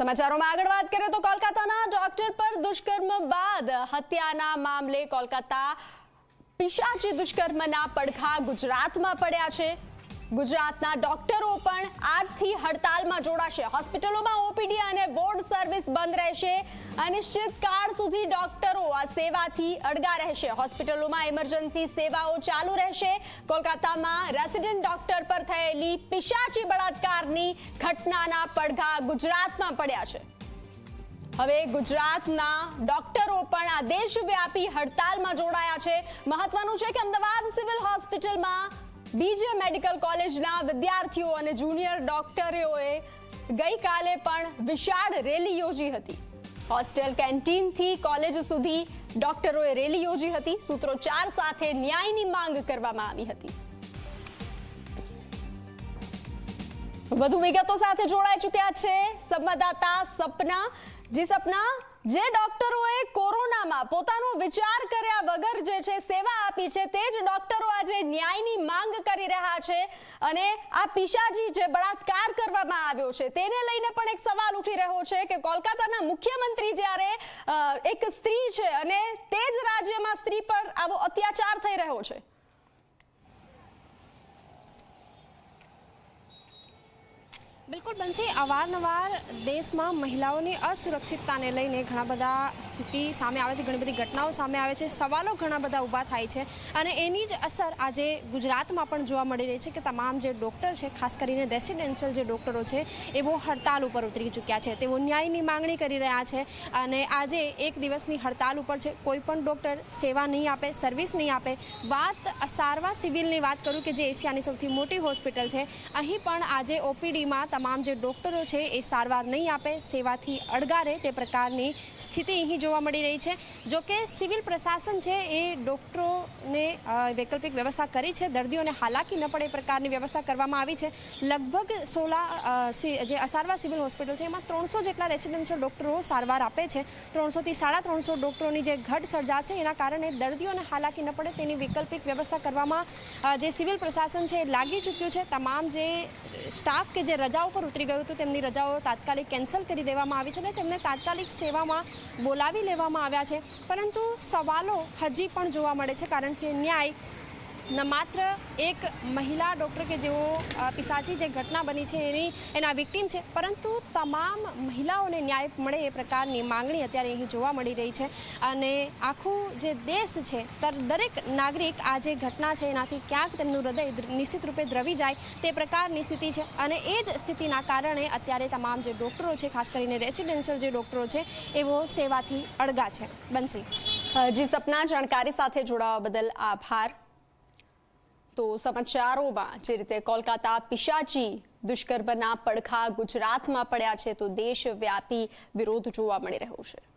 સમાચારોમાં આગળ વાત કરીએ તો કોલકાતાના ડોક્ટર પર દુષ્કર્મ બાદ હત્યાના મામલે કોલકાતા પિશાચી દુષ્કર્મના પડઘા ગુજરાતમાં પડ્યા છે. ગુજરાતના ડોક્ટરો પણ આજથી હડતાલમાં જોડાશે. હોસ્પિટલોમાં ઓપીડી અને વોર્ડ સર્વિસ બંધ રહેશે. અનિશ્ચિત કાળ સુધી ડોક્ટરો સેવાથી અડગા રહેશે. હોસ્પિટલોમાં ઇમરજન્સી સેવાઓ ચાલુ રહેશે. કોલકાતામાં રેસિડેન્ટ ડોક્ટર પર થયેલી પિશાચી બળાત્કારની ઘટનાના પડઘા ગુજરાતમાં પડ્યા છે. હવે ગુજરાતના ડોક્ટરો પણ આ દેશવ્યાપી હડતાલમાં જોડાયા છે. મહત્વનું છે કે અમદાવાદ સિવિલ હોસ્પિટલમાં બીજે મેડિકલ કોલેજના વિદ્યાર્થીઓ અને જુનિયર ડોક્ટરોએ ગઈકાલે પણ વિશાળ રેલી યોજી હતી. હોસ્ટેલ કેન્ટીનથી કોલેજ સુધી ડોક્ટરોએ રેલી યોજી હતી. સૂત્રોચ્ચાર સાથે ન્યાયની માંગ કરવામાં આવી હતી. વધુ વિગતો સાથે જોડાઈ ચૂક્યા છે. સંવાદદાતા સપના, જે સપના જે ડોક્ટરોએ કોરોનામાં પોતાનો વિચાર કર્યા વગર જે છે સેવા આપી છે, તે જ ડોક્ટરો આજે ન્યાયની માંગ કરી રહ્યા છે અને આ પિશાજી જે બળાત્કાર કરવામાં આવ્યો છે, તેને લઈને પણ એક સવાલ ઉઠી રહ્યો છે કે કોલકાતાના મુખ્યમંત્રી જ્યારે એક સ્ત્રી છે અને તે જ રાજ્યમાં સ્ત્રી પર આવો અત્યાચાર થઈ રહ્યો છે. બિલકુલ બનશે. અવારનવાર દેશમાં મહિલાઓની અસુરક્ષિતતાને લઈને ઘણા બધા સ્થિતિ સામે આવે છે, ઘણી બધી ઘટનાઓ સામે આવે છે, સવાલો ઘણા બધા ઊભા થાય છે અને એની જ અસર આજે ગુજરાતમાં પણ જોવા મળી રહી છે કે તમામ જે ડૉક્ટર છે, ખાસ કરીને રેસિડેન્શિયલ જે ડૉક્ટરો છે, એવો હડતાલ ઉપર ઉતરી ચૂક્યા છે. તેઓ ન્યાયની માંગણી કરી રહ્યા છે અને આજે એક દિવસની હડતાલ ઉપર છે. કોઈ પણ ડૉક્ટર સેવા નહીં આપે, સર્વિસ નહીં આપે. વાત સારવા સિવિલની વાત કરું કે જે એશિયાની સૌથી મોટી હોસ્પિટલ છે. અહીં પણ આજે ઓપીડીમાં તમામ જે ડૉક્ટરો છે એ સારવાર નહીં આપે, સેવાથી અડગારે તે પ્રકારની સ્થિતિ અહીં જોવા મળી રહી છે. જો કે સિવિલ પ્રશાસન છે એ ડૉક્ટરોને વૈકલ્પિક વ્યવસ્થા કરી છે. દર્દીઓને હાલાકી ન પડે એ પ્રકારની વ્યવસ્થા કરવામાં આવી છે. લગભગ સોલા જે અસારવા સિવિલ હોસ્પિટલ છે એમાં ત્રણસો જેટલા રેસિડેન્શિયલ ડૉક્ટરો સારવાર આપે છે. ત્રણસોથી સાડા ત્રણસો ડૉક્ટરોની જે ઘટ સર્જાશે એના કારણે દર્દીઓને હાલાકી ન પડે તેની વૈકલ્પિક વ્યવસ્થા કરવામાં જે સિવિલ પ્રશાસન છે એ લાગી ચૂક્યું છે. તમામ જે સ્ટાફ કે જે રજાઓ પર ઉતરી ગયું હતું. તેમની રજાઓ તાત્કાલિક કેન્સલ કરી દેવામાં આવી છે અને તેમને તાત્કાલિક સેવામાં બોલાવી લેવામાં આવ્યા છે. પરંતુ સવાલો હજી પણ જોવા મળે છે, કારણ કે ન્યાય ન માત્ર એક મહિલા ડૉક્ટર કે જેઓ પિસાચી જે ઘટના બની છે એની, એના વિક્ટીમ છે, પરંતુ તમામ મહિલાઓને ન્યાય મળે એ પ્રકારની માંગણી અત્યારે અહીં જોવા મળી રહી છે. અને આખું જે દેશ છે દરેક નાગરિક આ જે ઘટના છે એનાથી ક્યાંક તેમનું હૃદય નિશ્ચિત રૂપે દ્રવી જાય તે પ્રકારની સ્થિતિ છે. અને એ જ સ્થિતિના કારણે અત્યારે તમામ જે ડૉક્ટરો છે, ખાસ કરીને રેસિડેન્શિયલ જે ડૉક્ટરો છે એવો સેવાથી અળગા છે. બનશી. જી, સપના જાણકારી સાથે જોડાવા બદલ આભાર. તો સમાચારોમાં જે રીતે કોલકાતા પિશાચી દુષ્કર્મના પડખા ગુજરાતમાં પડ્યા છે, તો દેશવ્યાપી વિરોધ જોવા મળી રહ્યો છે.